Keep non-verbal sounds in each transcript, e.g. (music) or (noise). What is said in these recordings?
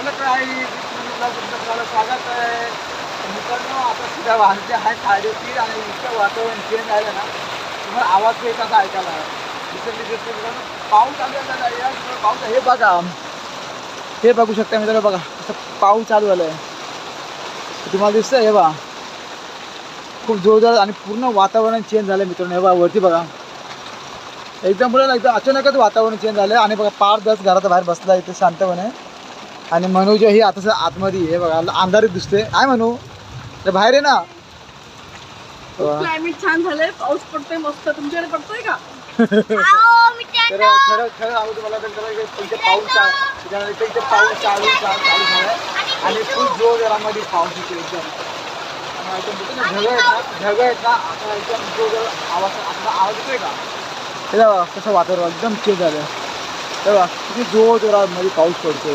मला काय? तुमचं स्वागत आहे. मित्रांनो आता सुद्धा वाजते आहे साडेतीन आणि इतकं वातावरण चेंज झालं ना तुम्हाला आवाज एक असा ऐकायला. रिसेंटली मित्रांनो. पाऊस आलेला या पाऊस हे बघा. हे बघू शकता मित्रांनो बघा. असं पाऊस चालू झालं आहे तुम्हाला दिसतंय हे बा खूप जोरदार आणि पूर्ण वातावरण चेंज झालं मित्रांनो. हे बा वरती बघा. एकदम पुढे एकदम अचानकच वातावरण चेंज झालं आणि बघा पार दस घराच्या बाहेर बसला इथे शांतपणे. आणि मनोज ही आता आतमध्ये आहे हे बघा अंधारीत दिसते काय म्हणू ते बाहेर आहे ना? क्लायमेट छान झालंय. पाऊस पडतोय मस्त. तुमच्याकडे पडतोय का? (laughs) तर खरं खरं सांगू तुम्हाला तर इथे इथे पाऊस इथे इथे पाऊस चालू चालू झालाय. आणि खूप ज़ोर जोरामध्ये पाऊस येतो एकदम. आणि एकदम बोलतो ना ढगं आहेत ना ढगं आहेत ना. आता एकदम ज़ोर आवाज़ आपला आवाज़ येतोय का? हे कसं वातावरण एकदम चेंज झालं किती ज़ोर जोरामध्ये पाऊस पडतोय.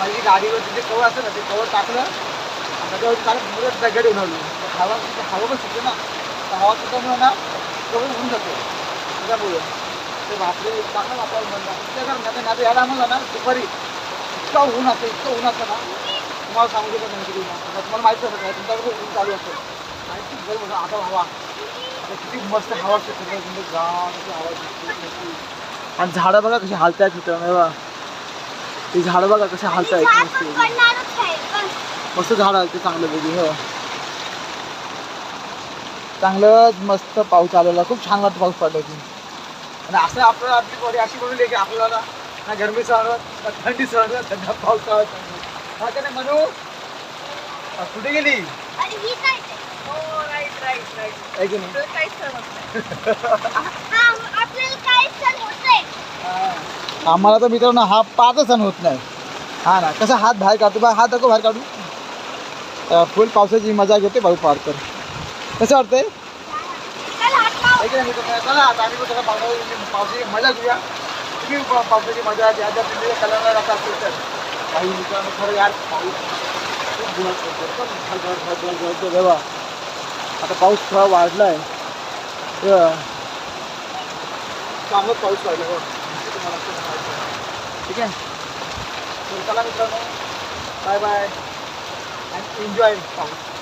माझी गाडीवरती जे कवर असतं ना ते कवर टाकलं त्याच्यावरती चालत मुलं दगड उन्हवली हवा हवा पण सुटते ना तर हवा सुटल्यामुळे ना कवर होऊन जातो. त्याच्यामुळे ते वापरे चांगलं वापरायला बनलं. तुमच्या कारण नाही आता यायला आम्हाला ना दुपारी इतकं ऊन असतं इतकं ऊन असतं ना. तुम्हाला सांगू शकत नाही किती आता तुम्हाला माहिती असतं काय तुमच्याकडे ऊन चालू असतं. आणि ती गरम होतं आता हवा. आता किती मस्त हवा सुटते तुमचं गाव अशी हवा आणि झाडं बघा कशी हालत आहेत मित्रांनो ती झाडं बघा कशी हालतायत. मस्त मस्त झाड आहे ते चांगलं वेगळी हो. चांगलं मस्त पाऊस आलेला खूप छान वाटतं पाऊस पडला की. आणि असं आपल्याला आपली बॉडी अशी बनवली की आपल्याला ना गरमी सहन ना थंडी सहन ना पाऊस सहन हा का नाही म्हणू कुठे गेली? राईट राईट राईट आहे की नाही काहीच समजत नाही हा. आम्हाला तर मित्रांनो हा पाच सण होत नाही. हा ना कसा हात बाहेर काढतो बा हात दाखव बाहेर काढू फुल पावसाची मजा घेते भाऊ पार तर कसं वाटतंय? आहे की नाही मित्रांनो? चला आता आम्ही पण सगळं पावसाची पावसाची मजा घेऊया. तुम्ही पावसाची मजा घ्या जर तुम्ही कलरला जात असेल तर. काही मित्रांनो खरं यार पाऊस खूप दिवस पडतो आता पाऊस थोडा वाढला आहे चांगलाच पाऊस पडला ठीक आहे? तर चला मित्रांनो. बाय बाय अँड एन्जॉय पाऊस